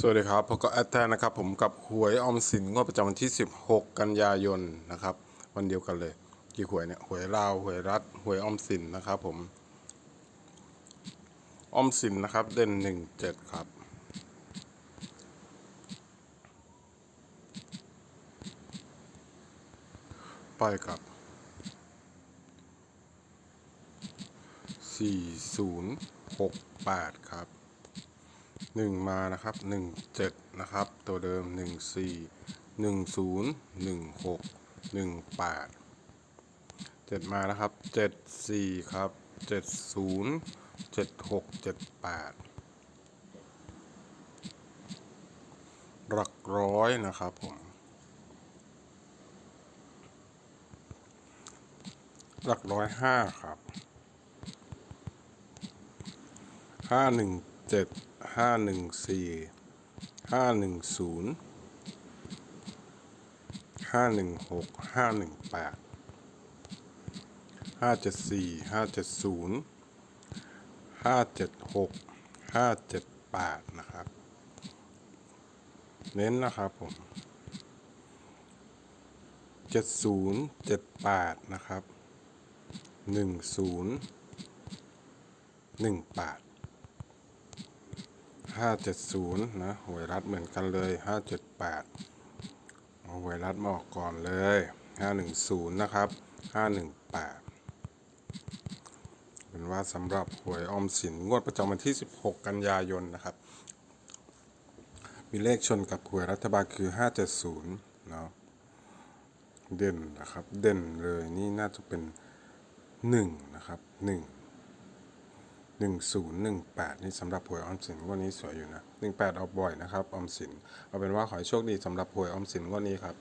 สวัสดีครับผมก็แอดแทนนะครับ ผมกับหวยออมสินงวดประจำวันที่ 16 กันยายนนะครับ วันเดียวกันเลยกี่หวยเนี่ยหวยลาวหวยรัฐหวยออมสินนะครับผมออมสินนะครับ เด่น 17 ครับ ไปครับ 4068 ครับ หนึ่งมานะครับหนึ่งเจ็ดนะครับ ตัวเดิมหนึ่งสี่หนึ่งศูนย์หนึ่งหกหนึ่งแปดเจ็ดมานะครับเจ็ดสี่ครับเจ็ดศูนย์เจ็ดหกเจ็ดแปดหลักร้อยนะครับผมหลักร้อยห้าครับห้าหนึ่งเจ็ด ห้าหนึ่งสี่ห้าหนึ่งศูนย์ห้าหนึ่งหกห้าหนึ่งแปดห้าเจ็ดสี่ห้าเจ็ดศูนย์ห้าเจ็ดหกห้าเจ็ดแปดนะครับ เน้นนะครับผมเจ็ดศูนย์เจ็ดแปดนะครับหนึ่งศูนย์หนึ่งแปด ห้าเจ็ดศูนย์นะหวยรัดเหมือนกันเลยห้าเจ็ดแปดเอาหวยรัดมาออกก่อนเลยห้าหนึ่งศูนย์นะครับห้าหนึ่งแปดเป็นว่าสำหรับหวยออมสินงวดประจำวันที่ 16 กันยายนนะครับ มีเลขชนกับหวยรัฐบาลคือ 570 เนาะเด่นนะครับ เด่นเลยนี่น่าจะเป็น 1 นะครับ 1 หนึ่งศูนย์หนึ่งแปดนี่สำหรับหวยออมสินงวันนี้สวยอยู่นะหนึ่งแปดออกบ่อยนะครับออมสิน เอาเป็นว่าขอให้โชคดีสำหรับหวยออมสินงวันนี้ครับ